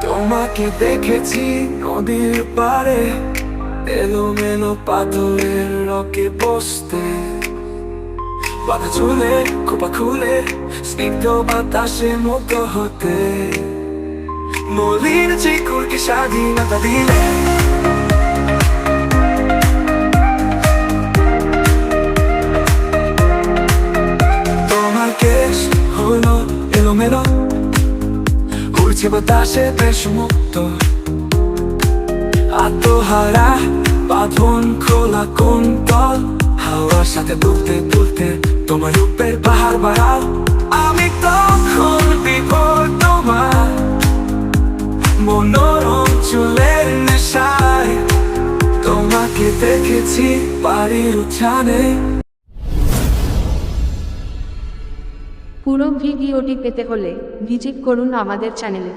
তোমাকে দেখেছি নদীর পাড়ে, এলোমেলো পাথরের রকে বসতে। বাধা চুলে, খোপা খুলে, স্নিগ্ধ বাতাসে মতো হতে। মলিন চিকুরকে স্বাধীনতা দিলে। বাতাসে বেশ মুক্ত। আত্মহারা বাঁধন খোলা কোন তল হাওয়ার সাথে দুলতে দুলতে তোমার রূপের পাহাড় বাড়াও আমি তখন বিপদ তোমার। মনোরম চুলের নেশায় তোমাকে দেখেছি বাড়ির উঠানে। পুরো ভিডিওটি পেতে হলে ভিজিট করুন আমাদের চ্যানেলে।